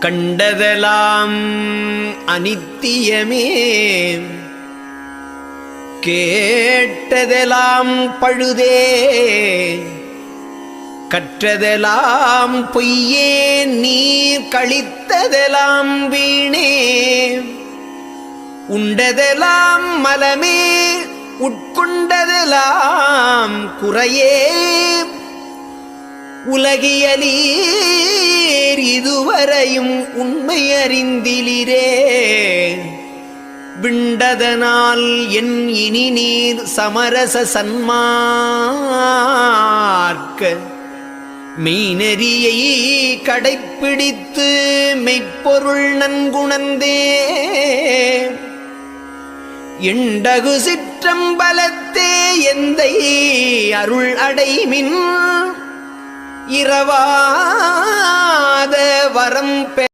கண்டதெல்லாம் அனித்தியமே. கேட்டதெல்லாம் பழுதே. கற்றதெல்லாம் பொய்யே. நீர் கழித்ததெல்லாம் வீணே. உண்டதெல்லாம் மலமே. உட்கொண்டதெல்லாம் குறையே. உலகியலீ இதுவரையும் உண்மை அறிந்திலிரே. விண்டதனால் என் இனி நீர் சமரச சன்மார்க்க. மெய்நெறியை கடைப்பிடித்து மெய்ப்பொருள் நன்குணந்தே எண்டகு சிற்றம்பலத்தே எந்தை அருள் அடைமின். இரவா வரம் பெ